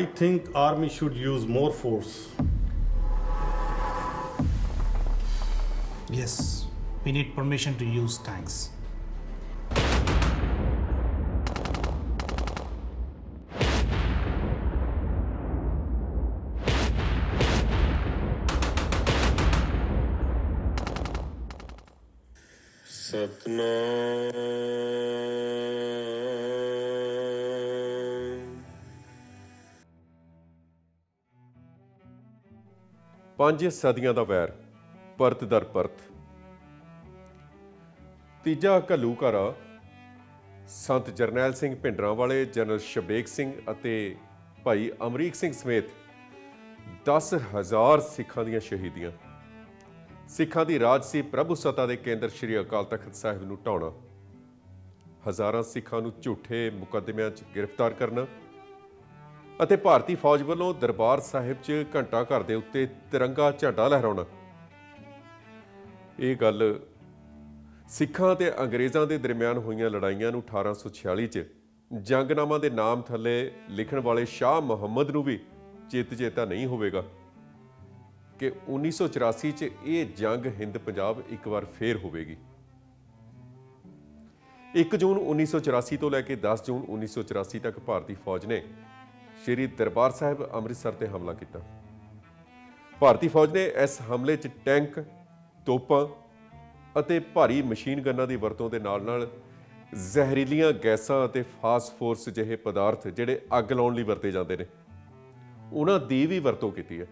I think army should use more force. Yes, we need permission to use tanks. Satnam. ਪੰਜ ਸਦੀਆਂ ਦਾ ਵੈਰ, ਪਰਤ ਦਰ ਪਰਤ। ਤੀਜਾ ਘੱਲੂਘਾਰਾ, ਸੰਤ ਜਰਨੈਲ ਸਿੰਘ ਭਿੰਡਰਾਂ ਵਾਲੇ ਜਨਰਲ ਸ਼ਬੇਕ ਸਿੰਘ ਅਤੇ ਭਾਈ ਅਮਰੀਕ ਸਿੰਘ ਸਮੇਤ 10000 ਸਿੱਖਾਂ ਦੀਆਂ ਸ਼ਹੀਦੀਆਂ। ਸਿੱਖਾਂ ਦੀ ਰਾਜ ਸੀ ਪ੍ਰਭੂ ਸਤਾ ਦੇ ਕੇਂਦਰ ਸ੍ਰੀ ਅਕਾਲ ਤਖਤ ਸਾਹਿਬ ਨੂੰ ਢਾਉਣਾ। ਹਜ਼ਾਰਾਂ ਸਿੱਖਾਂ ਨੂੰ ਝੂਠੇ ਮੁਕੱਦਮਿਆਂ 'ਚ ਗ੍ਰਿਫਤਾਰ ਕਰਨਾ ਅਤੇ ਭਾਰਤੀ ਫੌਜ ਵੱਲੋਂ ਦਰਬਾਰ ਸਾਹਿਬ 'ਚ ਘੰਟਾ ਘਰ ਦੇ ਉੱਤੇ ਤਿਰੰਗਾ ਝੰਡਾ ਲਹਿਰਾਉਣਾ। ਇਹ ਗੱਲ ਸਿੱਖਾਂ ਤੇ ਅੰਗਰੇਜ਼ਾਂ ਦੇ ਦਰਮਿਆਨ ਹੋਈਆਂ ਲੜਾਈਆਂ ਨੂੰ 1846 'ਚ ਜੰਗਨਾਮਾ ਦੇ ਨਾਮ ਥੱਲੇ ਲਿਖਣ ਵਾਲੇ ਸ਼ਾਹ ਮੁਹੰਮਦ ਨੂੰ ਵੀ ਚੇਤ ਚੇਤਾ ਨਹੀਂ ਹੋਵੇਗਾ ਕਿ 1984 'ਚ ਇਹ ਜੰਗ ਹਿੰਦ ਪੰਜਾਬ ਇੱਕ ਵਾਰ ਫੇਰ ਹੋਵੇਗੀ। 1 ਜੂਨ 1984 ਤੋਂ ਲੈ ਕੇ 10 ਜੂਨ 1984 ਤੱਕ ਭਾਰਤੀ ਫੌਜ ਨੇ ਸ਼੍ਰੀ ਦਰਬਾਰ ਸਾਹਿਬ ਅੰਮ੍ਰਿਤਸਰ ਤੇ ਹਮਲਾ ਕੀਤਾ। ਭਾਰਤੀ ਫੌਜ ਨੇ ਇਸ ਹਮਲੇ 'ਚ ਟੈਂਕ, ਤੋਪਾਂ ਅਤੇ ਭਾਰੀ ਮਸ਼ੀਨ ਗੰਨਾਂ ਦੀ ਵਰਤੋਂ ਦੇ ਨਾਲ-ਨਾਲ ਜ਼ਹਿਰੀਲੀਆਂ ਗੈਸਾਂ ਅਤੇ ਫਾਸਫੋਰਸ ਜਿਹੇ ਪਦਾਰਥ ਜਿਹੜੇ ਅੱਗ ਲਾਉਣ ਲਈ ਵਰਤੇ ਜਾਂਦੇ ਨੇ, ਉਹਨਾਂ ਦੀ ਵੀ ਵਰਤੋਂ ਕੀਤੀ ਹੈ।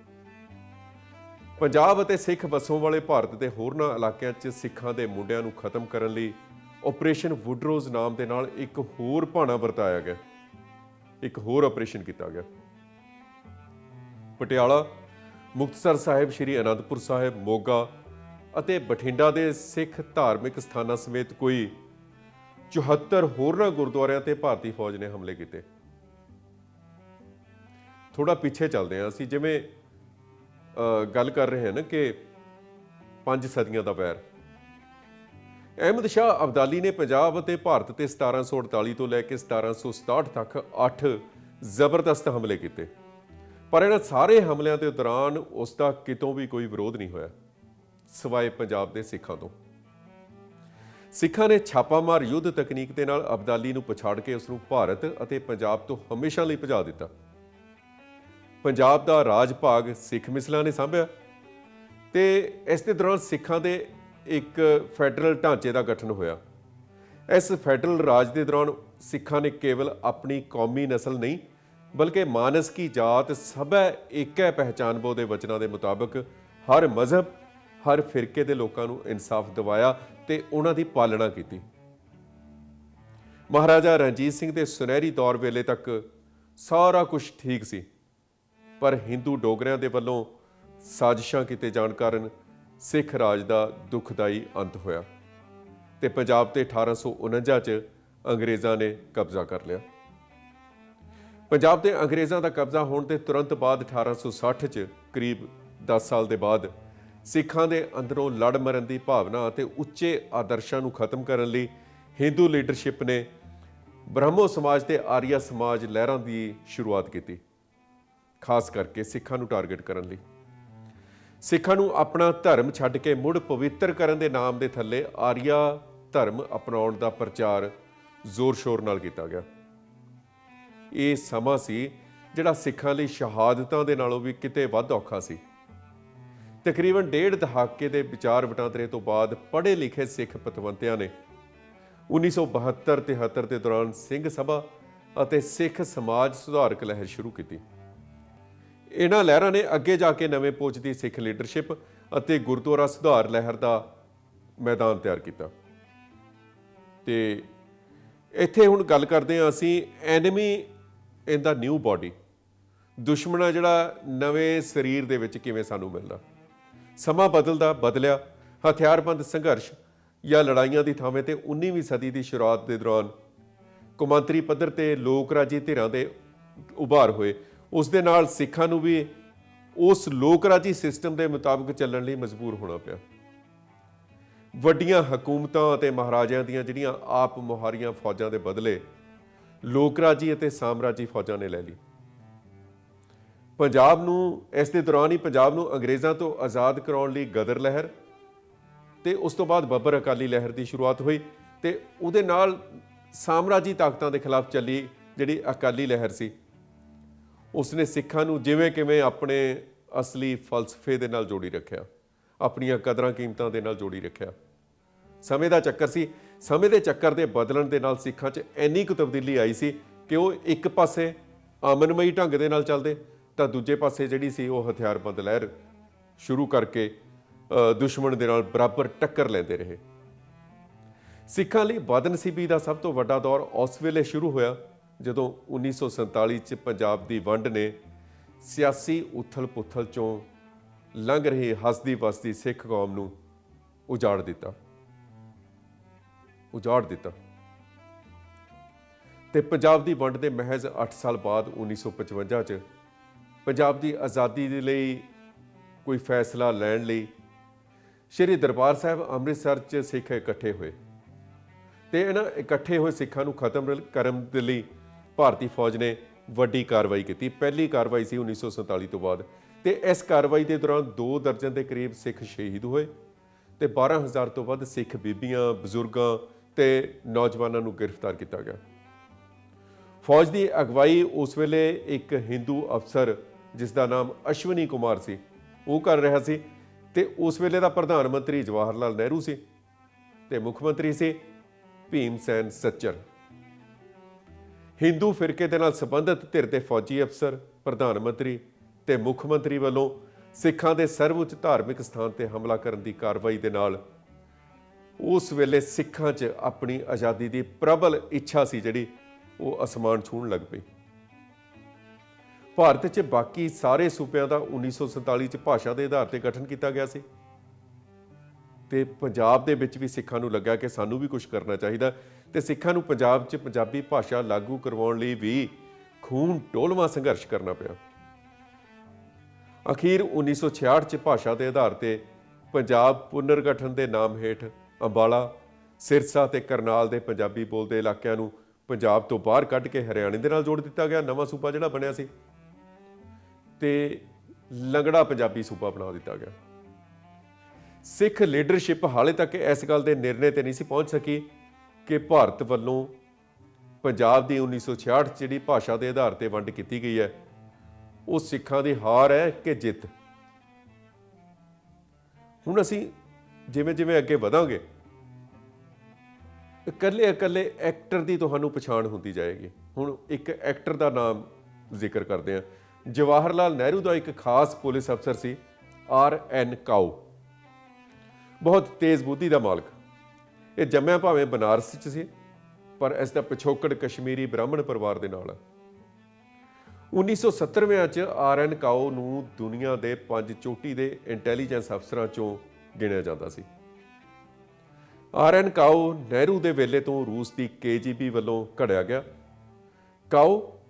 ਪੰਜਾਬ ਅਤੇ ਸਿੱਖ ਵਸੋਂ ਵਾਲੇ ਭਾਰਤ ਦੇ ਹੋਰਨਾਂ ਇਲਾਕਿਆਂ 'ਚ ਸਿੱਖਾਂ ਦੇ ਮੁੰਡਿਆਂ ਨੂੰ ਖਤਮ ਕਰਨ ਲਈ ਆਪਰੇਸ਼ਨ ਵੁਡਰੋਜ਼ ਨਾਮ ਦੇ ਨਾਲ ਇੱਕ ਹੋਰ ਭਾਣਾ ਵਰਤਾਇਆ ਗਿਆ। ਇੱਕ ਹੋਰ ਆਪਰੇਸ਼ਨ ਕੀਤਾ ਗਿਆ। ਪਟਿਆਲਾ ਮੁਕਤਸਰ ਸਾਹਿਬ ਸ੍ਰੀ ਅਨੰਦਪੁਰ ਸਾਹਿਬ ਮੋਗਾ ਅਤੇ ਬਠਿੰਡਾ ਦੇ ਸਿੱਖ ਧਾਰਮਿਕ ਸਥਾਨਾਂ ਸਮੇਤ ਕੋਈ 74 ਹੋਰਨਾਂ ਗੁਰਦੁਆਰਿਆਂ ਤੇ ਭਾਰਤੀ ਫੌਜ ਨੇ ਹਮਲੇ ਕੀਤੇ। ਥੋੜਾ ਪਿੱਛੇ ਚੱਲਦੇ ਹਾਂ ਅਸੀਂ ਜਿਵੇਂ ਅ, ਗੱਲ ਕਰ ਰਹੇ ਹਾਂ ਨਾ ਕਿ ਪੰਜ ਸਦੀਆਂ ਦਾ ਵੈਰ। ਅਹਿਮਦ ਸ਼ਾਹ ਅਬਦਾਲੀ ਨੇ ਪੰਜਾਬ ਅਤੇ ਭਾਰਤ ਤੇ 1748 ਤੋਂ ਲੈ ਕੇ 1767 ਤੱਕ 8 ਜ਼ਬਰਦਸਤ ਹਮਲੇ ਕੀਤੇ। ਪਰ ਇਹਨਾਂ ਸਾਰੇ ਹਮਲਿਆਂ ਦੇ ਦੌਰਾਨ ਉਸ ਦਾ ਕਿਤੋਂ ਵੀ ਕੋਈ ਵਿਰੋਧ ਨਹੀਂ ਹੋਇਆ, ਸਿਵਾਏ ਪੰਜਾਬ ਦੇ ਸਿੱਖਾਂ ਤੋਂ। ਸਿੱਖਾਂ ਨੇ ਛਾਪਾਮਾਰ ਯੁੱਧ ਤਕਨੀਕ ਦੇ ਨਾਲ ਅਬਦਾਲੀ ਨੂੰ ਪਛਾੜ ਕੇ ਉਸ ਨੂੰ ਭਾਰਤ ਅਤੇ ਪੰਜਾਬ ਤੋਂ ਹਮੇਸ਼ਾ ਲਈ ਭਜਾ ਦਿੱਤਾ। ਪੰਜਾਬ ਦਾ ਰਾਜ ਭਾਗ ਸਿੱਖ ਮਿਸਲਾਂ ਨੇ ਸਾਂਭਿਆ ਤੇ ਇਸ ਦੇ ਦੌਰਾਨ ਸਿੱਖਾਂ ਦੇ ਇੱਕ ਫੈਡਰਲ ਢਾਂਚੇ ਦਾ ਗਠਨ ਹੋਇਆ। ਇਸ ਫੈਡਰਲ ਰਾਜ ਦੇ ਦੌਰਾਨ ਸਿੱਖਾਂ ਨੇ ਕੇਵਲ ਆਪਣੀ ਕੌਮੀ ਨਸਲ ਨਹੀਂ, ਬਲਕਿ ਮਾਨਸ ਕੀ ਜਾਤ ਸਭੈ ਏਕੈ ਪਹਿਚਾਨਬੋ ਦੇ ਵਚਨਾਂ ਦੇ ਮੁਤਾਬਕ। ਹਰ ਮਜ਼ਹਬ, ਹਰ ਫਿਰਕੇ ਦੇ ਲੋਕਾਂ ਨੂੰ ਇਨਸਾਫ ਦਿਵਾਇਆ ਤੇ ਉਹਨਾਂ ਦੀ ਪਾਲਣਾ ਕੀਤੀ। ਮਹਾਰਾਜਾ ਰਣਜੀਤ ਸਿੰਘ ਦੇ ਸੁਨਹਿਰੀ ਦੌਰ ਵੇਲੇ ਤੱਕ ਸਾਰਾ ਕੁਝ ਠੀਕ ਸੀ, ਪਰ ਹਿੰਦੂ ਡੋਗਰਿਆਂ ਦੇ ਵੱਲੋਂ ਸਾਜ਼ਿਸ਼ਾਂ ਕੀਤੇ ਜਾਣ ਕਾਰਨ ਸਿੱਖ ਰਾਜ ਦਾ ਦੁਖਦਾਈ ਅੰਤ ਹੋਇਆ ਤੇ ਪੰਜਾਬ ਤੇ 1849 ਚ ਅੰਗਰੇਜ਼ਾਂ ਨੇ ਕਬਜ਼ਾ ਕਰ ਲਿਆ। ਪੰਜਾਬ ਤੇ ਅੰਗਰੇਜ਼ਾਂ ਦਾ ਕਬਜ਼ਾ ਹੋਣ ਦੇ ਤੁਰੰਤ ਬਾਅਦ 1860 ਚ ਕਰੀਬ 10 ਸਾਲ ਦੇ ਬਾਅਦ ਸਿੱਖਾਂ ਦੇ ਅੰਦਰੋਂ ਲੜ ਮਰਨ ਦੀ ਭਾਵਨਾ ਅਤੇ ਉੱਚੇ ਆਦਰਸ਼ਾਂ ਨੂੰ ਖਤਮ ਕਰਨ ਲਈ ਹਿੰਦੂ ਲੀਡਰਸ਼ਿਪ ਨੇ ਬ੍ਰਹਮੋ ਸਮਾਜ ਤੇ ਆਰੀਆ ਸਮਾਜ ਲਹਿਰਾਂ ਦੀ ਸ਼ੁਰੂਆਤ ਕੀਤੀ, ਖਾਸ ਕਰਕੇ ਸਿੱਖਾਂ ਨੂੰ ਟਾਰਗੇਟ ਕਰਨ ਲਈ। ਸਿੱਖਾਂ ਨੂੰ ਆਪਣਾ ਧਰਮ ਛੱਡ ਕੇ ਮੁੜ ਪਵਿੱਤਰ ਕਰਨ ਦੇ ਨਾਮ ਦੇ ਥੱਲੇ ਆਰੀਆ ਧਰਮ ਅਪਣਾਉਣ ਦਾ ਪ੍ਰਚਾਰ ਜ਼ੋਰ-ਸ਼ੋਰ ਨਾਲ ਕੀਤਾ ਗਿਆ। ਇਹ ਸਮਾਂ ਸੀ ਜਿਹੜਾ ਸਿੱਖਾਂ ਲਈ ਸ਼ਹਾਦਤਾਂ ਦੇ ਨਾਲੋਂ ਵੀ ਕਿਤੇ ਵੱਧ ਔਖਾ ਸੀ। ਤਕਰੀਬਨ ਡੇਢ ਦਹਾਕੇ ਦੇ ਵਿਚਾਰ ਵਟਾਂਦਰੇ ਤੋਂ ਬਾਅਦ ਪੜ੍ਹੇ ਲਿਖੇ ਸਿੱਖ ਪਤਵੰਤਿਆਂ ਨੇ 1972-73 ਦੇ ਦੌਰਾਨ ਸਿੰਘ ਸਭਾ ਅਤੇ ਸਿੱਖ ਸਮਾਜ ਸੁਧਾਰਕ ਲਹਿਰ ਸ਼ੁਰੂ ਕੀਤੀ। ਇਹਨਾਂ ਲਹਿਰਾਂ ਨੇ ਅੱਗੇ ਜਾ ਕੇ ਨਵੇਂ ਪੋਚ ਦੀ ਸਿੱਖ ਲੀਡਰਸ਼ਿਪ ਅਤੇ ਗੁਰਦੁਆਰਾ ਸੁਧਾਰ ਲਹਿਰ ਦਾ ਮੈਦਾਨ ਤਿਆਰ ਕੀਤਾ। ਤੇ ਇੱਥੇ ਹੁਣ ਗੱਲ ਕਰਦੇ ਹਾਂ ਅਸੀਂ enemy in the new body ਦੁਸ਼ਮਣਾ ਜਿਹੜਾ ਨਵੇਂ ਸਰੀਰ ਦੇ ਵਿੱਚ ਕਿਵੇਂ ਸਾਨੂੰ ਮਿਲਦਾ। ਸਮਾਂ ਬਦਲਦਾ, ਬਦਲਿਆ, ਹਥਿਆਰਬੰਦ ਸੰਘਰਸ਼ ਜਾਂ ਲੜਾਈਆਂ ਦੀ ਥਾਵੇਂ ਤੇ 19ਵੀਂ ਸਦੀ ਦੀ ਸ਼ੁਰੂਆਤ ਦੇ ਦੌਰਾਨ ਕੌਮਾਂਤਰੀ ਪੱਧਰ ਤੇ ਲੋਕ ਰਾਜੀ ਧਿਰਾਂ ਦੇ ਉਭਾਰ ਹੋਏ। ਉਸ ਦੇ ਨਾਲ ਸਿੱਖਾਂ ਨੂੰ ਵੀ ਉਸ ਲੋਕ ਰਾਜੀ ਸਿਸਟਮ ਦੇ ਮੁਤਾਬਕ ਚੱਲਣ ਲਈ ਮਜਬੂਰ ਹੋਣਾ ਪਿਆ। ਵੱਡੀਆਂ ਹਕੂਮਤਾਂ ਅਤੇ ਮਹਾਰਾਜਿਆਂ ਦੀਆਂ ਜਿਹੜੀਆਂ ਆਪ ਮੁਹਾਰੀਆਂ ਫੌਜਾਂ ਦੇ ਬਦਲੇ ਲੋਕ ਰਾਜੀ ਅਤੇ ਸਾਮਰਾਜੀ ਫੌਜਾਂ ਨੇ ਲੈ ਲਈ। ਪੰਜਾਬ ਨੂੰ, ਇਸ ਦੇ ਦੌਰਾਨ ਹੀ ਪੰਜਾਬ ਨੂੰ ਅੰਗਰੇਜ਼ਾਂ ਤੋਂ ਆਜ਼ਾਦ ਕਰਾਉਣ ਲਈ ਗਦਰ ਲਹਿਰ ਤੇ ਉਸ ਤੋਂ ਬਾਅਦ ਬੱਬਰ ਅਕਾਲੀ ਲਹਿਰ ਦੀ ਸ਼ੁਰੂਆਤ ਹੋਈ ਤੇ ਉਹਦੇ ਨਾਲ ਸਾਮਰਾਜੀ ਤਾਕਤਾਂ ਦੇ ਖਿਲਾਫ ਚੱਲੀ ਜਿਹੜੀ ਅਕਾਲੀ ਲਹਿਰ ਸੀ। ਉਸਨੇ ਸਿੱਖਾਂ ਨੂੰ ਜਿਵੇਂ ਕਿਵੇਂ ਆਪਣੇ ਅਸਲੀ ਫਲਸਫੇ ਦੇ ਨਾਲ ਜੋੜੀ ਰੱਖਿਆ, ਆਪਣੀਆਂ ਕਦਰਾਂ ਕੀਮਤਾਂ ਦੇ ਨਾਲ ਜੋੜੀ ਰੱਖਿਆ। ਸਮੇਂ ਦਾ ਚੱਕਰ ਸੀ, ਸਮੇਂ ਦੇ ਚੱਕਰ ਦੇ ਬਦਲਣ ਦੇ ਨਾਲ ਸਿੱਖਾਂ 'ਚ ਇੰਨੀ ਕੁ ਤਬਦੀਲੀ ਆਈ ਸੀ ਕਿ ਉਹ ਇੱਕ ਪਾਸੇ ਆਮਨਮਈ ਢੰਗ ਦੇ ਨਾਲ ਚੱਲਦੇ, ਤਾਂ ਦੂਜੇ ਪਾਸੇ ਜਿਹੜੀ ਸੀ ਉਹ ਹਥਿਆਰਬੰਦ ਲਹਿਰ ਸ਼ੁਰੂ ਕਰਕੇ ਦੁਸ਼ਮਣ ਦੇ ਨਾਲ ਬਰਾਬਰ ਟੱਕਰ ਲੈਂਦੇ ਰਹੇ। ਸਿੱਖਾਂ ਲਈ ਬਦਨਸੀਬੀ ਦਾ ਸਭ ਤੋਂ ਵੱਡਾ ਦੌਰ ਉਸ ਵੇਲੇ ਸ਼ੁਰੂ ਹੋਇਆ ਜਦੋਂ 1947 ਚ ਪੰਜਾਬ ਦੀ ਵੰਡ ਨੇ ਸਿਆਸੀ ਉਥਲ-ਪੁਥਲ ਚੋਂ ਲੰਘ ਰਹੀ ਹੱਸਦੀ ਵਸਦੀ ਸਿੱਖ ਕੌਮ ਨੂੰ ਉਜਾੜ ਦਿੱਤਾ। ਉਜਾੜ ਦਿੱਤਾ। ਤੇ ਪੰਜਾਬ ਦੀ ਵੰਡ ਦੇ ਮਹਿਜ਼ 8 ਸਾਲ ਬਾਅਦ 1955 ਚ ਪੰਜਾਬ ਦੀ ਆਜ਼ਾਦੀ ਦੇ ਲਈ ਕੋਈ ਫੈਸਲਾ ਲੈਣ ਲਈ ਸ਼੍ਰੀ ਦਰਬਾਰ ਸਾਹਿਬ ਅੰਮ੍ਰਿਤਸਰ ਚ ਸਿੱਖ ਇਕੱਠੇ ਹੋਏ। ਤੇ ਇਹਨਾਂ ਇਕੱਠੇ ਹੋਏ ਸਿੱਖਾਂ ਨੂੰ ਖਤਮ ਕਰਨ ਦੇ ਲਈ ਭਾਰਤੀ ਫੌਜ ਨੇ ਵੱਡੀ ਕਾਰਵਾਈ ਕੀਤੀ। ਪਹਿਲੀ ਕਾਰਵਾਈ ਸੀ 1947 ਤੋਂ ਬਾਅਦ। ਤੇ ਇਸ ਕਾਰਵਾਈ ਦੇ ਦੌਰਾਨ 2 ਦਰਜਨ ਦੇ ਕਰੀਬ ਸਿੱਖ ਸ਼ਹੀਦ ਹੋਏ ਤੇ 12000 ਤੋਂ ਵੱਧ ਸਿੱਖ ਬੀਬੀਆਂ, ਬਜ਼ੁਰਗਾਂ ਤੇ ਨੌਜਵਾਨਾਂ ਨੂੰ ਗ੍ਰਿਫਤਾਰ ਕੀਤਾ ਗਿਆ। ਫੌਜ ਦੀ ਅਗਵਾਈ ਉਸ ਵੇਲੇ ਇੱਕ ਹਿੰਦੂ ਅਫਸਰ, ਜਿਸ ਦਾ ਨਾਮ ਅਸ਼ਵਨੀ ਕੁਮਾਰ ਸੀ, ਉਹ ਕਰ ਰਿਹਾ ਸੀ ਤੇ ਉਸ ਵੇਲੇ ਦਾ ਪ੍ਰਧਾਨ ਮੰਤਰੀ ਜਵਾਹਰ ਲਾਲ ਨਹਿਰੂ ਸੀ ਤੇ ਮੁੱਖ ਮੰਤਰੀ ਸੀ ਭੀਮ ਸੈਨ ਸੱਚਰ। ਹਿੰਦੂ ਫਿਰਕੇ ਦੇ ਨਾਲ ਸੰਬੰਧਿਤ ਧਿਰ ਦੇ ਫੌਜੀ ਅਫਸਰ, ਪ੍ਰਧਾਨ ਮੰਤਰੀ ਤੇ ਮੁੱਖ ਮੰਤਰੀ ਵੱਲੋਂ ਸਿੱਖਾਂ ਦੇ ਸਰਵਉੱਚ ਧਾਰਮਿਕ ਸਥਾਨ ਤੇ ਹਮਲਾ ਕਰਨ ਦੀ ਕਾਰਵਾਈ ਦੇ ਨਾਲ ਉਸ ਵੇਲੇ ਸਿੱਖਾਂ 'ਚ ਆਪਣੀ ਆਜ਼ਾਦੀ ਦੀ ਪ੍ਰਬਲ ਇੱਛਾ ਸੀ ਜਿਹੜੀ ਉਹ ਅਸਮਾਨ ਛੂਹਣ ਲੱਗ ਪਈ। ਭਾਰਤ 'ਚ ਬਾਕੀ ਸਾਰੇ ਸੂਬਿਆਂ ਦਾ 1947 'ਚ ਭਾਸ਼ਾ ਦੇ ਆਧਾਰ ਤੇ ਗਠਨ ਕੀਤਾ ਗਿਆ ਸੀ। ਤੇ ਪੰਜਾਬ ਦੇ ਵਿੱਚ ਵੀ ਸਿੱਖਾਂ ਨੂੰ ਲੱਗਾ ਕਿ ਸਾਨੂੰ ਵੀ ਕੁਝ ਕਰਨਾ ਚਾਹੀਦਾ। ਤੇ ਸਿੱਖਾਂ ਨੂੰ ਪੰਜਾਬ 'ਚ ਪੰਜਾਬੀ ਭਾਸ਼ਾ ਲਾਗੂ ਕਰਵਾਉਣ ਲਈ ਵੀ ਖੂਨ ਟੋਲਵਾਂ ਸੰਘਰਸ਼ ਕਰਨਾ ਪਿਆ। ਅਖੀਰ 1966 'ਚ ਭਾਸ਼ਾ ਦੇ ਆਧਾਰ ਤੇ ਪੰਜਾਬ ਪੁਨਰਗਠਨ ਦੇ ਨਾਮ ਹੇਠ ਅੰਬਾਲਾ, ਸਿਰਸਾ ਤੇ ਕਰਨਾਲ ਦੇ ਪੰਜਾਬੀ ਬੋਲਦੇ ਇਲਾਕਿਆਂ ਨੂੰ ਪੰਜਾਬ ਤੋਂ ਬਾਹਰ ਕੱਢ ਕੇ ਹਰਿਆਣੇ ਦੇ ਨਾਲ ਜੋੜ ਦਿੱਤਾ ਗਿਆ। ਨਵਾਂ ਸੂਬਾ ਜਿਹੜਾ ਬਣਿਆ ਸੀ ਤੇ ਲੰਗੜਾ ਪੰਜਾਬੀ ਸੂਬਾ ਬਣਾ ਦਿੱਤਾ ਗਿਆ। ਸਿੱਖ ਲੀਡਰਸ਼ਿਪ ਹਾਲੇ ਤੱਕ ਇਸ ਗੱਲ ਦੇ ਨਿਰਣੇ ਤੇ ਨਹੀਂ ਸੀ ਪਹੁੰਚ ਸਕੀ। ਕਿ ਭਾਰਤ ਵੱਲੋਂ ਪੰਜਾਬ ਦੀ 1966 'ਚ ਜਿਹੜੀ ਭਾਸ਼ਾ ਦੇ ਆਧਾਰ ਤੇ ਵੰਡ ਕੀਤੀ ਗਈ ਹੈ, ਉਹ ਸਿੱਖਾਂ ਦੀ ਹਾਰ ਹੈ ਕਿ ਜਿੱਤ? ਹੁਣ ਅਸੀਂ ਜਿਵੇਂ ਜਿਵੇਂ ਅੱਗੇ ਵਧਾਂਗੇ ਇਕੱਲੇ ਇਕੱਲੇ ਐਕਟਰ ਦੀ ਤੁਹਾਨੂੰ ਪਛਾਣ ਹੁੰਦੀ ਜਾਏਗੀ। ਹੁਣ ਇੱਕ ਐਕਟਰ ਦਾ ਨਾਮ ਜ਼ਿਕਰ ਕਰਦੇ ਹਾਂ। ਜਵਾਹਰ ਲਾਲ ਨਹਿਰੂ ਦਾ ਇੱਕ ਖਾਸ ਪੁਲਿਸ ਅਫਸਰ ਸੀ, ਆਰ ਐਨ ਕਾਊ ਬਹੁਤ ਤੇਜ਼ ਬੁੱਧੀ ਦਾ ਮਾਲਕ। ਇਹ ਜੰਮਿਆ ਭਾਵੇਂ ਬਨਾਰਸ 'ਚ ਸੀ, ਪਰ ਇਸ ਦਾ ਪਿਛੋਕੜ ਕਸ਼ਮੀਰੀ ਬ੍ਰਾਹਮਣ ਪਰਿਵਾਰ ਦੇ ਨਾਲ ਹੈ 1970ਵਿਆਂ 'ਚ ਆਰ ਐਨ ਕਾਓ ਨੂੰ ਦੁਨੀਆ ਦੇ ਪੰਜ ਚੋਟੀ ਦੇ ਇੰਟੈਲੀਜੈਂਸ ਅਫਸਰਾਂ 'ਚੋਂ ਗਿਣਿਆ ਜਾਂਦਾ ਸੀ। ਆਰ ਐਨ ਕਾਓ ਨਹਿਰੂ ਦੇ ਵੇਲੇ ਤੋਂ ਰੂਸ ਦੀ ਕੇਜੀਬੀ ਵੱਲੋਂ ਘੜਿਆ ਗਿਆ। ਕਾਓ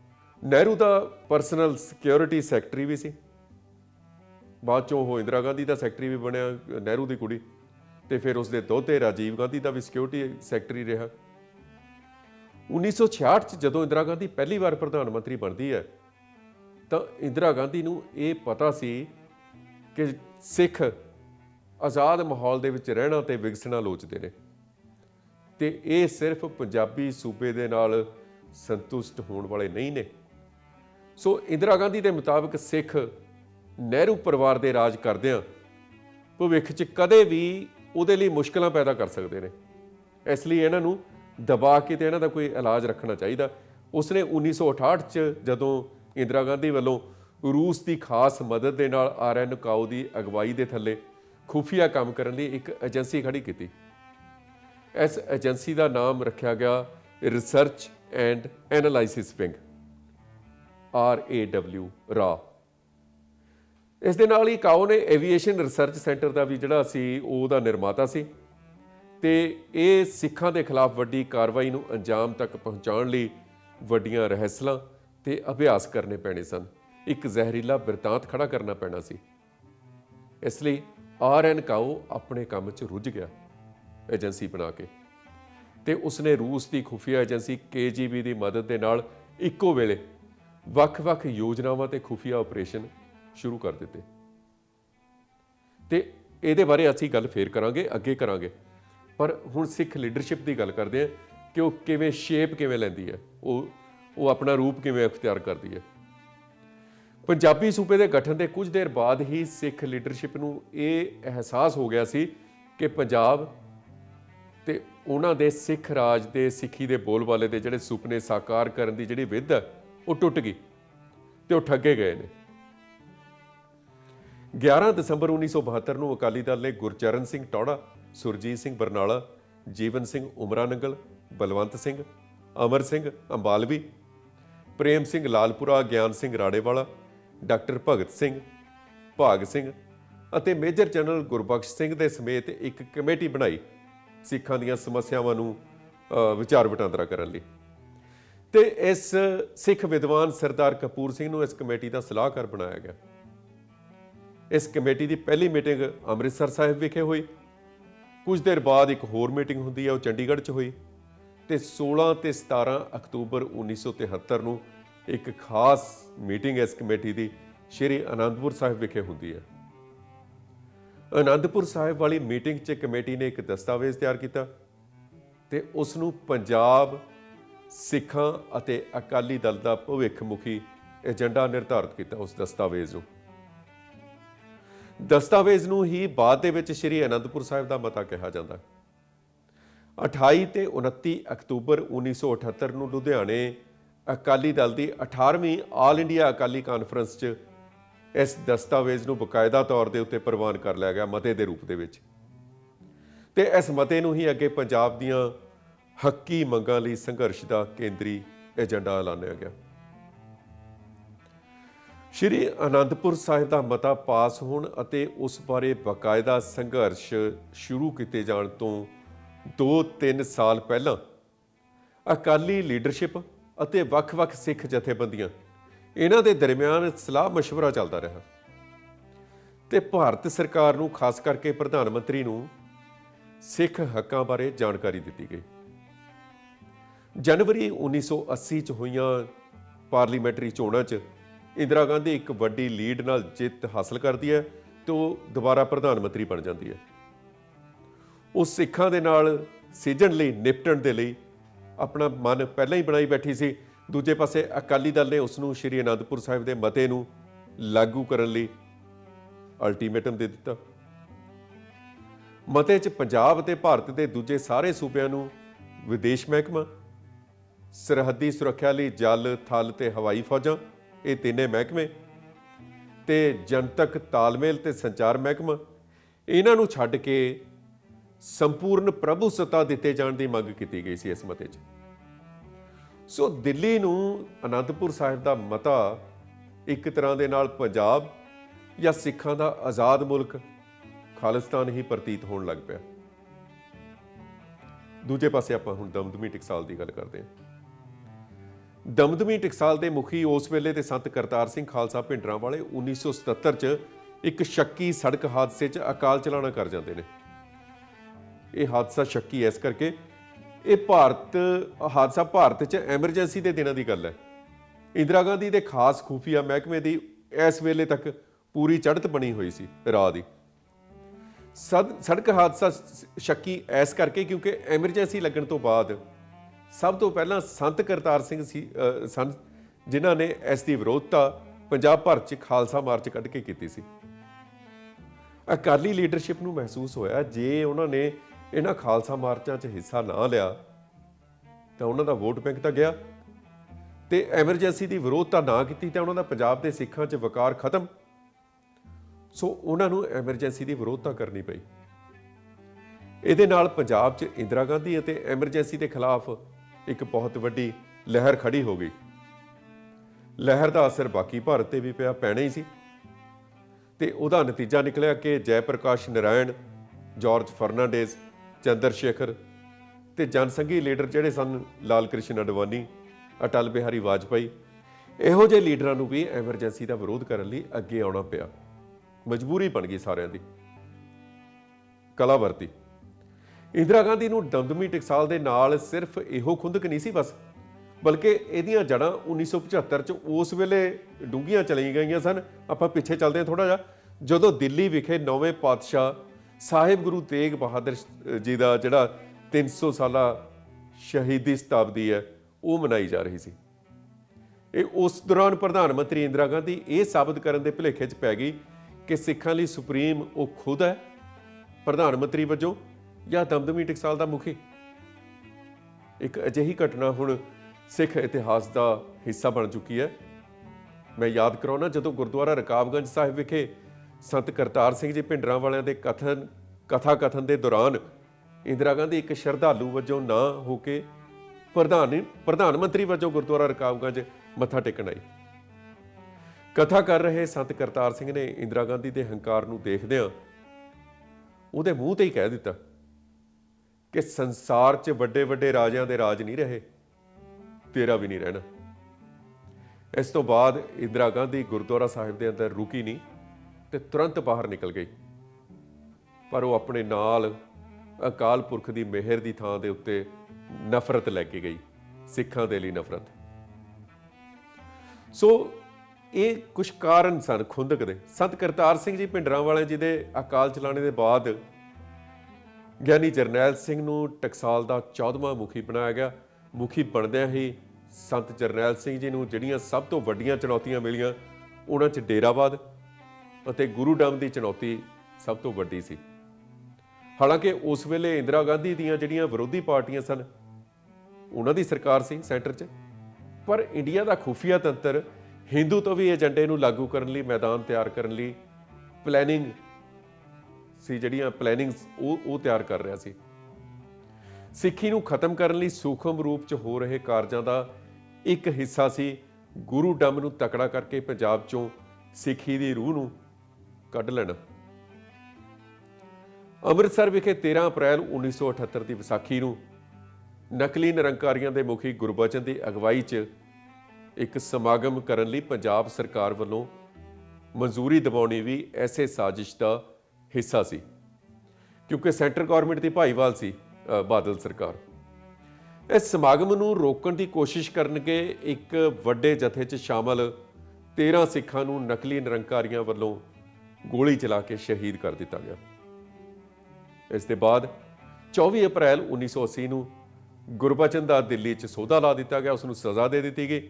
ਨਹਿਰੂ ਦਾ ਪਰਸਨਲ ਸਿਕਿਉਰਿਟੀ ਸੈਕਟਰੀ ਵੀ ਸੀ। ਬਾਅਦ ਚੋਂ ਉਹ ਇੰਦਰਾ ਗਾਂਧੀ ਦਾ ਸੈਕਟਰੀ ਵੀ ਬਣਿਆ, ਨਹਿਰੂ ਦੀ ਕੁੜੀ। ਤੇ ਫਿਰ ਉਸਦੇ ਦੋਤੇ ਰਾਜੀਵ ਗਾਂਧੀ ਦਾ ਵੀ ਸਿਕਿਉਰਿਟੀ ਸੈਕਟਰੀ ਰਿਹਾ। 1966 ਚ ਜਦੋਂ ਇੰਦਰਾ ਗਾਂਧੀ ਪਹਿਲੀ ਵਾਰ ਪ੍ਰਧਾਨ ਮੰਤਰੀ ਬਣਦੀ ਹੈ, ਤਾਂ ਇੰਦਰਾ ਗਾਂਧੀ ਨੂੰ ਇਹ ਪਤਾ ਸੀ ਕਿ ਸਿੱਖ ਆਜ਼ਾਦ ਮਾਹੌਲ ਦੇ ਵਿੱਚ ਰਹਿਣਾ ਤੇ ਵਿਗਸਣਾ ਲੋਚਦੇ ਨੇ। ਤੇ ਇਹ ਸਿਰਫ ਪੰਜਾਬੀ ਸੂਬੇ ਦੇ ਨਾਲ ਸੰਤੁਸ਼ਟ ਹੋਣ ਵਾਲੇ ਨਹੀਂ ਨੇ। ਸੋ ਇੰਦਰਾ ਗਾਂਧੀ ਦੇ ਮੁਤਾਬਕ ਸਿੱਖ ਨਹਿਰੂ ਪਰਿਵਾਰ ਦੇ ਰਾਜ ਕਰਦਿਆਂ ਭਵਿੱਖ 'ਚ ਕਦੇ ਵੀ ਉਹਦੇ ਲਈ ਮੁਸ਼ਕਲਾਂ ਪੈਦਾ ਕਰ ਸਕਦੇ ਨੇ। ਇਸ ਲਈ ਇਹਨਾਂ ਨੂੰ ਦਬਾ ਕੇ ਤੇ ਇਹਨਾਂ ਦਾ ਕੋਈ ਇਲਾਜ ਰੱਖਣਾ ਚਾਹੀਦਾ। ਉਸਨੇ 1968 'ਚ ਜਦੋਂ ਇੰਦਰਾ ਗਾਂਧੀ ਵੱਲੋਂ ਰੂਸ ਦੀ ਖਾਸ ਮਦਦ ਦੇ ਨਾਲ ਆਰਐਨ ਕਾਓ ਦੀ ਅਗਵਾਈ ਦੇ ਥੱਲੇ ਖੁਫੀਆ ਕੰਮ ਕਰਨ ਲਈ ਇੱਕ ਏਜੰਸੀ ਖੜੀ ਕੀਤੀ। ਇਸ ਏਜੰਸੀ ਦਾ ਨਾਮ ਰੱਖਿਆ ਗਿਆ research and analysis wing R A W ਰਾ ਇਸ ਦੇ ਨਾਲ ਹੀ ਕਾਓ ਨੇ ਐਵੀਏਸ਼ਨ ਰਿਸਰਚ ਸੈਂਟਰ ਦਾ ਵੀ ਜਿਹੜਾ ਸੀ ਉਹਦਾ ਨਿਰਮਾਤਾ ਸੀ ਤੇ ਇਹ ਸਿੱਖਾਂ ਦੇ ਖਿਲਾਫ ਵੱਡੀ ਕਾਰਵਾਈ ਨੂੰ ਅੰਜਾਮ ਤੱਕ ਪਹੁੰਚਾਉਣ ਲਈ ਵੱਡੀਆਂ ਰਹਿਸਲਾਂ ਤੇ ਅਭਿਆਸ ਕਰਨੇ ਪੈਣੇ ਸਨ। ਇੱਕ ਜ਼ਹਿਰੀਲਾ ਬਿਰਤਾਂਤ ਖੜਾ ਕਰਨਾ ਪੈਣਾ ਸੀ। ਇਸ ਲਈ ਆਰ ਐਨ ਕਾਓ ਆਪਣੇ ਕੰਮ 'ਚ ਰੁੱਝ ਗਿਆ ਏਜੰਸੀ ਬਣਾ ਕੇ ਤੇ ਉਸਨੇ ਰੂਸ ਦੀ ਖੁਫੀਆ ਏਜੰਸੀ ਕੇਜੀਬੀ ਦੀ ਮਦਦ ਦੇ ਨਾਲ ਇੱਕੋ ਵੇਲੇ ਵੱਖ-ਵੱਖ ਯੋਜਨਾਵਾਂ ਤੇ ਖੁਫੀਆ ਆਪਰੇਸ਼ਨ ਸ਼ੁਰੂ ਕਰ ਦਿੱਤੇ। ਤੇ ਇਹਦੇ ਬਾਰੇ ਅਸੀਂ ਗੱਲ ਫੇਰ ਕਰਾਂਗੇ, ਅੱਗੇ ਕਰਾਂਗੇ। ਪਰ ਹੁਣ ਸਿੱਖ ਲੀਡਰਸ਼ਿਪ ਦੀ ਗੱਲ ਕਰਦੇ ਹਾਂ ਕਿ ਉਹ ਕਿਵੇਂ ਸ਼ੇਪ ਕਿਵੇਂ ਲੈਂਦੀ ਹੈ, ਉਹ ਉਹ ਆਪਣਾ ਰੂਪ ਕਿਵੇਂ ਅਖਤਿਆਰ ਕਰਦੀ ਹੈ। ਪੰਜਾਬੀ ਸੂਬੇ ਦੇ ਗਠਨ ਦੇ ਕੁਝ ਦੇਰ ਬਾਅਦ ਹੀ ਸਿੱਖ ਲੀਡਰਸ਼ਿਪ ਨੂੰ ਇਹ ਅਹਿਸਾਸ ਹੋ ਗਿਆ ਸੀ ਕਿ ਪੰਜਾਬ ਤੇ ਉਹਨਾਂ ਦੇ ਸਿੱਖ ਰਾਜ ਦੇ ਸਿੱਖੀ ਦੇ ਬੋਲਬਾਲੇ ਦੇ ਜਿਹੜੇ ਸੁਪਨੇ ਸਾਕਾਰ ਕਰਨ ਦੀ ਜਿਹੜੀ ਵਿੱਧ ਹੈ, ਉਹ ਟੁੱਟ ਗਈ ਤੇ ਉਹ ਠੱਗੇ ਗਏ ਨੇ। 11 ਦਸੰਬਰ 1972 ਨੂੰ ਅਕਾਲੀ ਦਲ ਨੇ ਗੁਰਚਰਨ ਸਿੰਘ ਟੌੜਾ ਸੁਰਜੀਤ ਸਿੰਘ ਬਰਨਾਲਾ, ਜੀਵਨ ਸਿੰਘ ਉਮਰਾਨੰਗਲ ਬਲਵੰਤ ਸਿੰਘ, ਅਮਰ ਸਿੰਘ ਅੰਬਾਲਵੀ, ਪ੍ਰੇਮ ਸਿੰਘ ਲਾਲਪੁਰਾ, ਗਿਆਨ ਸਿੰਘ ਰਾੜੇਵਾਲਾ, ਡਾਕਟਰ ਭਗਤ ਸਿੰਘ, ਭਾਗ ਸਿੰਘ ਅਤੇ ਮੇਜਰ ਜਨਰਲ ਗੁਰਬਖਸ਼ ਸਿੰਘ ਦੇ ਸਮੇਤ ਇੱਕ ਕਮੇਟੀ ਬਣਾਈ ਸਿੱਖਾਂ ਦੀਆਂ ਸਮੱਸਿਆਵਾਂ ਨੂੰ ਵਿਚਾਰ ਵਟਾਂਦਰਾ ਕਰਨ ਲਈ। ਤੇ ਇਸ ਸਿੱਖ ਵਿਦਵਾਨ ਸਰਦਾਰ ਕਪੂਰ ਸਿੰਘ ਨੂੰ ਇਸ ਕਮੇਟੀ ਦਾ ਸਲਾਹਕਾਰ ਬਣਾਇਆ ਗਿਆ। ਇਸ ਕਮੇਟੀ ਦੀ ਪਹਿਲੀ ਮੀਟਿੰਗ ਅੰਮ੍ਰਿਤਸਰ ਸਾਹਿਬ ਵਿਖੇ ਹੋਈ। ਕੁਝ ਦੇਰ ਬਾਅਦ ਇੱਕ ਹੋਰ ਮੀਟਿੰਗ ਹੁੰਦੀ ਹੈ, ਉਹ ਚੰਡੀਗੜ੍ਹ 'ਚ ਹੋਈ ਤੇ 16 ਤੇ 17 ਅਕਤੂਬਰ 1973 ਨੂੰ ਇੱਕ ਖਾਸ ਮੀਟਿੰਗ ਇਸ ਕਮੇਟੀ ਦੀ ਸ਼੍ਰੀ ਅਨੰਦਪੁਰ ਸਾਹਿਬ ਵਿਖੇ ਹੁੰਦੀ ਹੈ। ਅਨੰਦਪੁਰ ਸਾਹਿਬ ਵਾਲੀ ਮੀਟਿੰਗ 'ਚ ਕਮੇਟੀ ਨੇ ਇੱਕ ਦਸਤਾਵੇਜ਼ ਤਿਆਰ ਕੀਤਾ ਤੇ ਉਸ ਨੂੰ ਪੰਜਾਬ, ਸਿੱਖਾਂ ਅਤੇ ਅਕਾਲੀ ਦਲ ਦਾ ਭਵਿੱਖ ਮੁਖੀ ਏਜੰਡਾ ਨਿਰਧਾਰਿਤ ਕੀਤਾ ਉਸ ਦਸਤਾਵੇਜ਼ ਨੂੰ। ਦਸਤਾਵੇਜ਼ ਨੂੰ ਹੀ ਬਾਅਦ ਦੇ ਵਿੱਚ ਸ਼੍ਰੀ ਅਨੰਦਪੁਰ ਸਾਹਿਬ ਦਾ ਮਤਾ ਕਿਹਾ ਜਾਂਦਾ ਹੈ। 28 ਤੇ 29 ਅਕਤੂਬਰ 1978 ਨੂੰ ਲੁਧਿਆਣੇ ਅਕਾਲੀ ਦਲ ਦੀ 18ਵੀਂ ਆਲ ਇੰਡੀਆ ਅਕਾਲੀ ਕਾਨਫਰੰਸ 'ਚ ਇਸ ਦਸਤਾਵੇਜ਼ ਨੂੰ ਬਕਾਇਦਾ ਤੌਰ ਦੇ ਉੱਤੇ ਪ੍ਰਵਾਨ ਕਰ ਲਿਆ ਗਿਆ ਮਤੇ ਦੇ ਰੂਪ ਦੇ ਵਿੱਚ। ਤੇ ਇਸ ਮਤੇ ਨੂੰ ਹੀ ਅੱਗੇ ਪੰਜਾਬ ਦੀਆਂ ਹੱਕੀ ਮੰਗਾਂ ਲਈ ਸੰਘਰਸ਼ ਦਾ ਕੇਂਦਰੀ ਏਜੰਡਾ ਐਲਾਨਿਆ ਗਿਆ। ਸ਼੍ਰੀ ਅਨੰਦਪੁਰ ਸਾਹਿਬ ਦਾ ਮਤਾ ਪਾਸ ਹੋਣ ਅਤੇ ਉਸ ਬਾਰੇ ਬਕਾਇਦਾ ਸੰਘਰਸ਼ ਸ਼ੁਰੂ ਕੀਤੇ ਜਾਣ ਤੋਂ 2-3 ਸਾਲ ਪਹਿਲਾਂ ਅਕਾਲੀ ਲੀਡਰਸ਼ਿਪ ਅਤੇ ਵੱਖ-ਵੱਖ ਸਿੱਖ ਜਥੇਬੰਦੀਆਂ ਇਹਨਾਂ ਦੇ ਦਰਮਿਆਨ ਸਲਾਹ مشورہ ਚੱਲਦਾ ਰਿਹਾ ਤੇ ਭਾਰਤ ਸਰਕਾਰ ਨੂੰ ਖਾਸ ਕਰਕੇ ਪ੍ਰਧਾਨ ਮੰਤਰੀ ਨੂੰ ਸਿੱਖ ਹੱਕਾਂ ਬਾਰੇ ਜਾਣਕਾਰੀ ਦਿੱਤੀ ਗਈ ਜਨਵਰੀ 1980 ਚ ਹੋਈਆਂ ਪਾਰਲੀਮੈਂਟਰੀ ਚੋਣਾਂ 'ਚ ਇੰਦਰਾ ਗਾਂਧੀ ਇੱਕ ਵੱਡੀ ਲੀਡ ਨਾਲ ਜਿੱਤ ਹਾਸਲ ਕਰਦੀ ਹੈ ਤੇ ਉਹ ਦੁਬਾਰਾ ਪ੍ਰਧਾਨ ਮੰਤਰੀ ਬਣ ਜਾਂਦੀ ਹੈ। ਉਹ ਸਿੱਖਾਂ ਦੇ ਨਾਲ ਸਿੱਝਣ ਲਈ, ਨਿਪਟਣ ਦੇ ਲਈ ਆਪਣਾ ਮਨ ਪਹਿਲਾਂ ਹੀ ਬਣਾਈ ਬੈਠੀ ਸੀ। ਦੂਜੇ ਪਾਸੇ ਅਕਾਲੀ ਦਲ ਨੇ ਉਸ ਨੂੰ ਸ਼੍ਰੀ ਅਨੰਦਪੁਰ ਸਾਹਿਬ ਦੇ ਮਤੇ ਨੂੰ ਲਾਗੂ ਕਰਨ ਲਈ ਅਲਟੀਮੇਟਮ ਦੇ ਦਿੱਤਾ। ਮਤੇ 'ਚ ਪੰਜਾਬ ਤੇ ਭਾਰਤ ਦੇ ਦੂਜੇ ਸਾਰੇ ਸੂਬਿਆਂ ਨੂੰ ਵਿਦੇਸ਼ ਮਹਿਕਮਾ, ਸਰਹੱਦੀ ਸੁਰੱਖਿਆ ਲਈ ਜਲ, ਥਲ ਤੇ ਹਵਾਈ ਫੌਜਾਂ ਇਹ ਤਿੰਨੇ ਮਹਿਕਮੇ ਤੇ ਜਨਤਕ ਤਾਲਮੇਲ ਤੇ ਸੰਚਾਰ ਮਹਿਕਮਾ, ਇਹਨਾਂ ਨੂੰ ਛੱਡ ਕੇ ਸੰਪੂਰਨ ਪ੍ਰਭੂ ਸੱਤਾ ਦਿੱਤੇ ਜਾਣ ਦੀ ਮੰਗ ਕੀਤੀ ਗਈ ਸੀ ਇਸ ਮਤੇ 'ਚ। ਸੋ ਦਿੱਲੀ ਨੂੰ ਅਨੰਦਪੁਰ ਸਾਹਿਬ ਦਾ ਮਤਾ ਇੱਕ ਤਰ੍ਹਾਂ ਦੇ ਨਾਲ ਪੰਜਾਬ ਜਾਂ ਸਿੱਖਾਂ ਦਾ ਆਜ਼ਾਦ ਮੁਲਕ ਖਾਲਿਸਤਾਨ ਹੀ ਪ੍ਰਤੀਤ ਹੋਣ ਲੱਗ ਪਿਆ। ਦੂਜੇ ਪਾਸੇ ਆਪਾਂ ਹੁਣ ਦਮਦਮੀ ਟਕਸਾਲ ਦੀ ਗੱਲ ਕਰਦੇ ਹਾਂ। ਦਮਦਮੀ ਟਕਸਾਲ ਦੇ ਮੁਖੀ ਉਸ ਵੇਲੇ ਦੇ ਸੰਤ ਕਰਤਾਰ ਸਿੰਘ ਖਾਲਸਾ ਭਿੰਡਰਾਂ ਵਾਲੇ 1977 ਚ ਇੱਕ ਸ਼ੱਕੀ ਸੜਕ ਹਾਦਸੇ 'ਚ ਅਕਾਲ ਚਲਾਣਾ ਕਰ ਜਾਂਦੇ ਨੇ। ਇਹ ਹਾਦਸਾ ਸ਼ੱਕੀ ਐ, ਇਸ ਕਰਕੇ ਇਹ ਭਾਰਤ, ਹਾਦਸਾ ਭਾਰਤ 'ਚ ਐਮਰਜੈਂਸੀ ਦੇ ਦਿਨਾਂ ਦੀ ਗੱਲ ਹੈ ਇੰਦਰਾ ਗਾਂਧੀ ਦੇ ਖਾਸ ਖੂਫੀਆ ਮਹਿਕਮੇ ਦੀ ਇਸ ਵੇਲੇ ਤੱਕ ਪੂਰੀ ਚੜ੍ਹਤ ਬਣੀ ਹੋਈ ਸੀ, ਰਾਹ ਦੀ। ਸਦ- ਸੜਕ ਹਾਦਸਾ ਸ਼ੱਕੀ ਐਸ ਕਰਕੇ ਕਿਉਂਕਿ ਐਮਰਜੈਂਸੀ ਲੱਗਣ ਤੋਂ ਬਾਅਦ ਸਭ ਤੋਂ ਪਹਿਲਾਂ ਸੰਤ ਕਰਤਾਰ ਸਿੰਘ ਸੀ ਅ, ਸਨ ਜਿਨ੍ਹਾਂ ਨੇ ਇਸ ਦੀ ਵਿਰੋਧਤਾ ਪੰਜਾਬ ਭਰ 'ਚ ਖਾਲਸਾ ਮਾਰਚ ਕੱਢ ਕੇ ਕੀਤੀ ਸੀ। ਅਕਾਲੀ ਲੀਡਰਸ਼ਿਪ ਨੂੰ ਮਹਿਸੂਸ ਹੋਇਆ ਜੇ ਉਹਨਾਂ ਨੇ ਇਹਨਾਂ ਖਾਲਸਾ ਮਾਰਚਾਂ 'ਚ ਹਿੱਸਾ ਨਾ ਲਿਆ ਤਾਂ ਉਹਨਾਂ ਦਾ ਵੋਟ ਬੈਂਕ ਤਾਂ ਗਿਆ। ਤੇ ਐਮਰਜੈਂਸੀ ਦੀ ਵਿਰੋਧਤਾ ਨਾ ਕੀਤੀ ਤਾਂ ਉਹਨਾਂ ਦਾ ਪੰਜਾਬ ਦੇ ਸਿੱਖਾਂ 'ਚ ਵਕਾਰ ਖਤਮ। ਸੋ ਉਹਨਾਂ ਨੂੰ ਐਮਰਜੈਂਸੀ ਦੀ ਵਿਰੋਧਤਾ ਕਰਨੀ ਪਈ। ਇਹਦੇ ਨਾਲ ਪੰਜਾਬ 'ਚ ਇੰਦਰਾ ਗਾਂਧੀ ਅਤੇ ਐਮਰਜੈਂਸੀ ਦੇ ਖਿਲਾਫ ਇੱਕ ਬਹੁਤ ਵੱਡੀ ਲਹਿਰ ਖੜੀ ਹੋ ਗਈ। ਲਹਿਰ ਦਾ ਅਸਰ ਬਾਕੀ ਭਾਰਤ ਤੇ ਵੀ ਪਿਆ, ਪੈਣਾ ਹੀ ਸੀ। ਤੇ ਉਹਦਾ ਨਤੀਜਾ ਨਿਕਲਿਆ ਕਿ ਜੈ ਪ੍ਰਕਾਸ਼ ਨਾਰਾਇਣ, ਜਾਰਜ ਫਰਨਾਂਡੇਜ਼ ਚੰਦਰ ਸ਼ੇਖਰ ਤੇ ਜਨਸੰਘੀ ਲੀਡਰ ਜਿਹੜੇ ਸਨ ਲਾਲ ਕ੍ਰਿਸ਼ਨ ਅਡਵਾਨੀ, ਅਟਲ ਬਿਹਾਰੀ ਵਾਜਪਾਈ, ਇਹੋ ਜਿਹੇ ਲੀਡਰਾਂ ਨੂੰ ਵੀ ਐਮਰਜੈਂਸੀ ਦਾ ਵਿਰੋਧ ਕਰਨ ਲਈ ਅੱਗੇ ਆਉਣਾ ਪਿਆ। ਮਜਬੂਰੀ ਬਣ ਗਈ ਸਾਰਿਆਂ ਦੀ। ਕਲਾਵਰਤੀ। ਇੰਦਰਾ ਗਾਂਧੀ ਨੂੰ ਦਮਦਮੀ ਟਕਸਾਲ ਦੇ ਨਾਲ ਸਿਰਫ ਇਹੋ ਖੁੰਦਕ ਨਹੀਂ ਸੀ ਬਸ, ਬਲਕਿ ਇਹਦੀਆਂ ਜੜਾਂ 1975 ਚ ਉਸ ਵੇਲੇ ਡੂੰਘੀਆਂ ਚਲੀਆਂ ਗਈਆਂ ਸਨ। ਆਪਾਂ ਪਿੱਛੇ ਚੱਲਦੇ ਹਾਂ ਥੋੜਾ ਜਿਹਾ। ਜਦੋਂ ਦਿੱਲੀ ਵਿਖੇ ਨੌਵੇਂ ਪਾਤਸ਼ਾਹ ਸਾਹਿਬ ਗੁਰੂ ਤੇਗ ਬਹਾਦਰ ਜੀ ਦਾ ਜਿਹੜਾ 300 ਸਾਲਾ ਸ਼ਹੀਦੀ ਸ਼ਤਾਬਦੀ ਹੈ, ਉਹ ਮਨਾਈ ਜਾ ਰਹੀ ਸੀ। ਇਹ ਉਸ ਦੌਰਾਨ ਪ੍ਰਧਾਨ ਮੰਤਰੀ ਇੰਦਰਾ ਗਾਂਧੀ ਇਹ ਸਾਬਤ ਕਰਨ ਦੇ ਭੁਲੇਖੇ 'ਚ ਪੈ ਗਈ ਕਿ ਸਿੱਖਾਂ ਲਈ ਸੁਪਰੀਮ ਉਹ ਖੁਦ ਹੈ। ਪ੍ਰਧਾਨ ਮੰਤਰੀ ਵਜੋਂ ਜਾਂ ਦਮਦਮੀ ਟਕਸਾਲ ਦਾ ਮੁਖੀ? ਇੱਕ ਅਜਿਹੀ ਘਟਨਾ ਹੁਣ ਸਿੱਖ ਇਤਿਹਾਸ ਦਾ ਹਿੱਸਾ ਬਣ ਚੁੱਕੀ ਹੈ। ਮੈਂ ਯਾਦ ਕਰਾਉਣਾ ਜਦੋਂ ਗੁਰਦੁਆਰਾ ਰਕਾਬਗੰਜ ਸਾਹਿਬ ਵਿਖੇ ਸੰਤ ਕਰਤਾਰ ਸਿੰਘ ਜੀ ਭਿੰਡਰਾਂ ਵਾਲਿਆਂ ਦੇ ਕਥਨ, ਕਥਾ ਕਥਨ ਦੇ ਦੌਰਾਨ ਇੰਦਰਾ ਗਾਂਧੀ ਇੱਕ ਸ਼ਰਧਾਲੂ ਵਜੋਂ ਨਾ ਹੋ ਕੇ ਪ੍ਰਧਾਨ ਪ੍ਰਧਾਨ ਮੰਤਰੀ ਵਜੋਂ ਗੁਰਦੁਆਰਾ ਰਕਾਬਗੰਜ ਮੱਥਾ ਟੇਕਣ ਆਈ। ਕਥਾ ਕਰ ਰਹੇ ਸੰਤ ਕਰਤਾਰ ਸਿੰਘ ਨੇ ਇੰਦਰਾ ਗਾਂਧੀ ਦੇ ਹੰਕਾਰ ਨੂੰ ਦੇਖਦਿਆਂ ਉਹਦੇ ਮੂੰਹ ਤੇ ਹੀ ਕਹਿ ਦਿੱਤਾ ਕਿ ਸੰਸਾਰ 'ਚ ਵੱਡੇ ਵੱਡੇ ਰਾਜਿਆਂ ਦੇ ਰਾਜ ਨਹੀਂ ਰਹੇ। ਤੇਰਾ ਵੀ ਨਹੀਂ ਰਹਿਣਾ। ਇਸ ਤੋਂ ਬਾਅਦ ਇੰਦਰਾ ਗਾਂਧੀ ਗੁਰਦੁਆਰਾ ਸਾਹਿਬ ਦੇ ਅੰਦਰ ਰੁਕੀ ਨਹੀਂ ਤੇ ਤੁਰੰਤ ਬਾਹਰ ਨਿਕਲ ਗਈ। ਪਰ ਉਹ ਆਪਣੇ ਨਾਲ ਅਕਾਲ ਪੁਰਖ ਦੀ ਮਿਹਰ ਦੀ ਥਾਂ ਦੇ ਉੱਤੇ ਨਫ਼ਰਤ ਲੈ ਕੇ ਗਈ, ਸਿੱਖਾਂ ਦੇ ਲਈ ਨਫ਼ਰਤ। ਸੋ ਇਹ ਕੁਝ ਕਾਰਨ ਸਨ ਖੁੰਦਕ ਦੇ। ਸੰਤ ਕਰਤਾਰ ਸਿੰਘ ਜੀ ਭਿੰਡਰਾਂ ਵਾਲੇ ਜੀ ਦੇ ਅਕਾਲ ਚਲਾਣੇ ਦੇ ਬਾਅਦ ਗਿਆਨੀ ਜਰਨੈਲ ਸਿੰਘ ਨੂੰ ਟਕਸਾਲ ਦਾ 14ਵਾਂ ਮੁਖੀ ਬਣਾਇਆ ਗਿਆ। ਮੁਖੀ ਬਣਦਿਆਂ ਹੀ ਸੰਤ ਜਰਨੈਲ ਸਿੰਘ ਜੀ ਨੂੰ ਜਿਹੜੀਆਂ ਸਭ ਤੋਂ ਵੱਡੀਆਂ ਚੁਣੌਤੀਆਂ ਮਿਲੀਆਂ, ਉਹਨਾਂ 'ਚ ਡੇਰਾਵਾਦ ਅਤੇ ਗੁਰੂ ਡੰਮ ਦੀ ਚੁਣੌਤੀ ਸਭ ਤੋਂ ਵੱਡੀ ਸੀ। ਹਾਲਾਂਕਿ ਉਸ ਵੇਲੇ ਇੰਦਰਾ ਗਾਂਧੀ ਦੀਆਂ ਜਿਹੜੀਆਂ ਵਿਰੋਧੀ ਪਾਰਟੀਆਂ ਸਨ, ਉਹਨਾਂ ਦੀ ਸਰਕਾਰ ਸੀ ਸੈਂਟਰ 'ਚ। ਪਰ ਇੰਡੀਆ ਦਾ ਖੁਫੀਆ ਤੰਤਰ ਹਿੰਦੂ ਤੋਂ ਵੀ ਏਜੰਡੇ ਨੂੰ ਲਾਗੂ ਕਰਨ ਲਈ, ਮੈਦਾਨ ਤਿਆਰ ਕਰਨ ਲਈ ਪਲੈਨਿੰਗ ਸੀ ਜਿਹੜੀਆਂ ਪਲੈਨਿੰਗਸ ਉਹ ਉਹ ਤਿਆਰ ਕਰ ਰਿਹਾ ਸੀ। ਸਿੱਖੀ ਨੂੰ ਖਤਮ ਕਰਨ ਲਈ ਸੂਖਮ ਰੂਪ 'ਚ ਹੋ ਰਹੇ ਕਾਰਜਾਂ ਦਾ ਇੱਕ ਹਿੱਸਾ ਸੀ ਗੁਰੂ ਡੰਮ ਨੂੰ ਤਕੜਾ ਕਰਕੇ ਪੰਜਾਬ 'ਚੋਂ ਸਿੱਖੀ ਦੀ ਰੂਹ ਨੂੰ ਕੱਢ ਲੈਣਾ। ਅੰਮ੍ਰਿਤਸਰ ਵਿਖੇ 13 ਅਪ੍ਰੈਲ 1978 ਦੀ ਵਿਸਾਖੀ ਨੂੰ ਨਕਲੀ ਨਿਰੰਕਾਰੀਆਂ ਦੇ ਮੁਖੀ ਗੁਰਬਚਨ ਦੀ ਅਗਵਾਈ 'ਚ ਇੱਕ ਸਮਾਗਮ ਕਰਨ ਲਈ ਪੰਜਾਬ ਸਰਕਾਰ ਵੱਲੋਂ ਮਨਜ਼ੂਰੀ ਦਿਵਾਉਣੀ ਵੀ ਐਸੇ ਸਾਜ਼ਿਸ਼ ਦਾ ਹਿੱਸਾ ਸੀ, ਕਿਉਂਕਿ ਸੈਂਟਰ ਗਵਰਨਮੈਂਟ ਦੀ ਭਾਈਵਾਲ ਸੀ ਬਾਦਲ ਸਰਕਾਰ। ਇਸ ਸਮਾਗਮ ਨੂੰ ਰੋਕਣ ਦੀ ਕੋਸ਼ਿਸ਼ ਕਰਨਗੇ ਇੱਕ ਵੱਡੇ ਜਥੇ 'ਚ ਸ਼ਾਮਲ 13 ਸਿੱਖਾਂ ਨੂੰ ਨਕਲੀ ਨਿਰੰਕਾਰੀਆਂ ਵੱਲੋਂ ਗੋਲੀ ਚਲਾ ਕੇ ਸ਼ਹੀਦ ਕਰ ਦਿੱਤਾ ਗਿਆ। ਇਸ ਦੇ ਬਾਅਦ 24 ਅਪ੍ਰੈਲ 1980 ਨੂੰ ਗੁਰਬਚਨ ਦਾ ਦਿੱਲੀ 'ਚ ਸੌਦਾ ਲਾ ਦਿੱਤਾ ਗਿਆ, ਉਸ ਨੂੰ ਸਜ਼ਾ ਦੇ ਦਿੱਤੀ ਗਈ।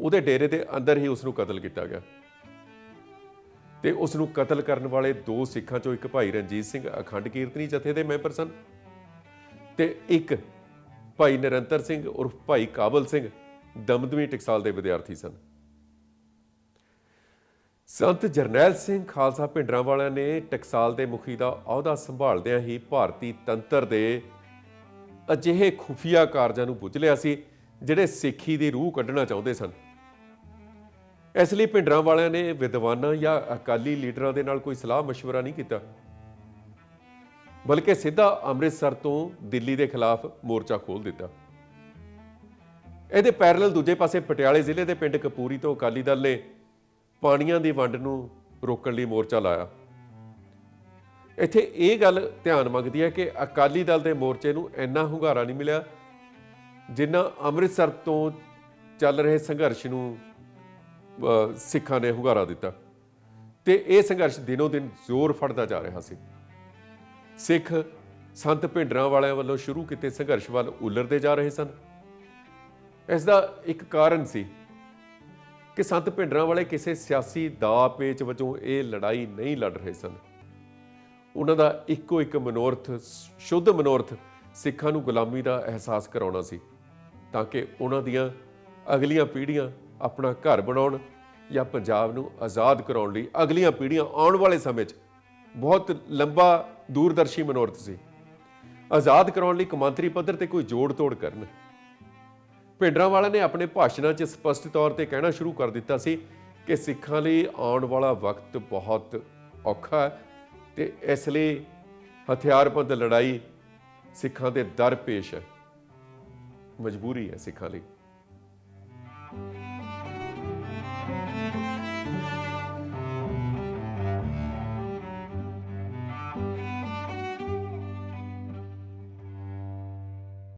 ਉਹਦੇ ਡੇਰੇ ਦੇ ਅੰਦਰ ਹੀ ਉਸ ਨੂੰ ਕਤਲ ਕੀਤਾ ਗਿਆ। ਤੇ ਉਸ ਨੂੰ ਕਤਲ ਕਰਨ ਵਾਲੇ ਦੋ ਸਿੱਖਾਂ ਚੋਂ ਇੱਕ ਭਾਈ ਰਣਜੀਤ ਸਿੰਘ ਅਖੰਡ ਕੀਰਤਨੀ ਜਥੇ ਦੇ ਮੈਂਬਰ ਸਨ ਤੇ ਇੱਕ ਭਾਈ ਨਿਰੰਤਰ ਸਿੰਘ ਉਰਫ ਭਾਈ ਕਾਬਲ ਸਿੰਘ ਦਮਦਮੀ ਟਕਸਾਲ ਦੇ ਵਿਦਿਆਰਥੀ ਸਨ। ਸੰਤ ਜਰਨੈਲ ਸਿੰਘ ਖਾਲਸਾ ਭਿੰਡਰਾਂ ਵਾਲਿਆਂ ਨੇ ਟਕਸਾਲ ਦੇ ਮੁਖੀ ਦਾ ਅਹੁਦਾ ਸੰਭਾਲਦਿਆਂ ਹੀ ਭਾਰਤੀ ਤੰਤਰ ਦੇ ਅਜਿਹੇ ਖੁਫੀਆ ਕਾਰਜਾਂ ਨੂੰ ਬੁੱਝ ਲਿਆ ਸੀ, ਜਿਹੜੇ ਸਿੱਖੀ ਦੀ ਰੂਹ ਕੱਢਣਾ ਚਾਹੁੰਦੇ ਸਨ। ਇਸ ਲਈ ਪਿੰਡਰਾਂ ਵਾਲਿਆਂ ਨੇ ਵਿਦਵਾਨਾਂ ਜਾਂ ਅਕਾਲੀ ਲੀਡਰਾਂ ਦੇ ਨਾਲ ਕੋਈ ਸਲਾਹ مشਵਰਾ ਨਹੀਂ ਕੀਤਾ। ਬਲਕਿ ਸਿੱਧਾ ਅੰਮ੍ਰਿਤਸਰ ਤੋਂ ਦਿੱਲੀ ਦੇ ਖਿਲਾਫ ਮੋਰਚਾ ਖੋਲ ਦਿੱਤਾ। ਇਹਦੇ ਪੈਰਲਲ ਦੂਜੇ ਪਾਸੇ ਪਟਿਆਲੇ ਜ਼ਿਲ੍ਹੇ ਦੇ ਪਿੰਡ ਕਪੂਰੀ ਤੋਂ ਅਕਾਲੀ ਦਲ ਨੇ ਪਾਣੀਆਂ ਦੀ ਵੰਡ ਨੂੰ ਰੋਕਣ ਲਈ ਮੋਰਚਾ ਲਾਇਆ। ਇੱਥੇ ਇਹ ਗੱਲ ਧਿਆਨ ਮੰਗਦੀ ਹੈ ਕਿ ਅਕਾਲੀ ਦਲ ਦੇ ਮੋਰਚੇ ਨੂੰ ਇੰਨਾ ਹੁੰਗਾਰਾ ਨਹੀਂ ਮਿਲਿਆ ਜਿੰਨਾ ਅੰਮ੍ਰਿਤਸਰ ਤੋਂ ਚੱਲ ਰਹੇ ਸੰਘਰਸ਼ ਨੂੰ ਸਿੱਖਾਂ ਨੇ ਹੁੰਗਾਰਾ ਦਿੱਤਾ। ਤੇ ਇਹ ਸੰਘਰਸ਼ ਦਿਨੋ ਦਿਨ ਜ਼ੋਰ ਫੜਦਾ ਜਾ ਰਿਹਾ ਸੀ। ਸਿੱਖ ਸੰਤ ਭਿੰਡਰਾਂ ਵਾਲਿਆਂ ਵੱਲੋਂ ਸ਼ੁਰੂ ਕੀਤੇ ਸੰਘਰਸ਼ ਵੱਲ ਉਲਰਦੇ ਜਾ ਰਹੇ ਸਨ। ਇਸ ਦਾ ਇੱਕ ਕਾਰਨ ਸੀ ਕਿ ਸੰਤ ਭਿੰਡਰਾਂ ਵਾਲੇ ਕਿਸੇ ਸਿਆਸੀ ਦਾ ਪੇਚ ਵਜੋਂ ਇਹ ਲੜਾਈ ਨਹੀਂ ਲੜ ਰਹੇ ਸਨ। ਉਹਨਾਂ ਦਾ ਇੱਕੋ ਇੱਕ ਮਨੋਰਥ, ਸ਼ੁੱਧ ਮਨੋਰਥ ਸਿੱਖਾਂ ਨੂੰ ਗੁਲਾਮੀ ਦਾ ਅਹਿਸਾਸ ਕਰਾਉਣਾ ਸੀ, ਤਾਂ ਕਿ ਉਹਨਾਂ ਦੀਆਂ ਅਗਲੀਆਂ ਪੀੜ੍ਹੀਆਂ ਆਪਣਾ ਘਰ ਬਣਾਉਣ ਜਾਂ ਪੰਜਾਬ ਨੂੰ ਆਜ਼ਾਦ ਕਰਾਉਣ ਲਈ ਅਗਲੀਆਂ ਪੀੜ੍ਹੀਆਂ ਆਉਣ ਵਾਲੇ ਸਮੇਂ 'ਚ ਬਹੁਤ ਲੰਬਾ ਦੂਰਦਰਸ਼ੀ ਮਨੋਰਥ ਸੀ। ਆਜ਼ਾਦ ਕਰਾਉਣ ਲਈ ਕੌਮਾਂਤਰੀ ਪੱਧਰ ਤੇ ਕੋਈ ਜੋੜ ਤੋੜ ਕਰਨ। ਭਿੰਡਰਾਂ ਵਾਲਿਆਂ ਨੇ ਆਪਣੇ ਭਾਸ਼ਣਾਂ 'ਚ ਸਪਸ਼ਟ ਤੌਰ ਤੇ ਕਹਿਣਾ ਸ਼ੁਰੂ ਕਰ ਦਿੱਤਾ ਸੀ ਕਿ ਸਿੱਖਾਂ ਲਈ ਆਉਣ ਵਾਲਾ ਵਕਤ ਬਹੁਤ ਔਖਾ ਹੈ ਤੇ ਇਸ ਲਈ ਹਥਿਆਰਬੰਦ ਲੜਾਈ ਸਿੱਖਾਂ ਦੇ ਦਰ ਪੇਸ਼ ਹੈ। ਮਜਬੂਰੀ ਹੈ ਸਿੱਖਾਂ ਲਈ।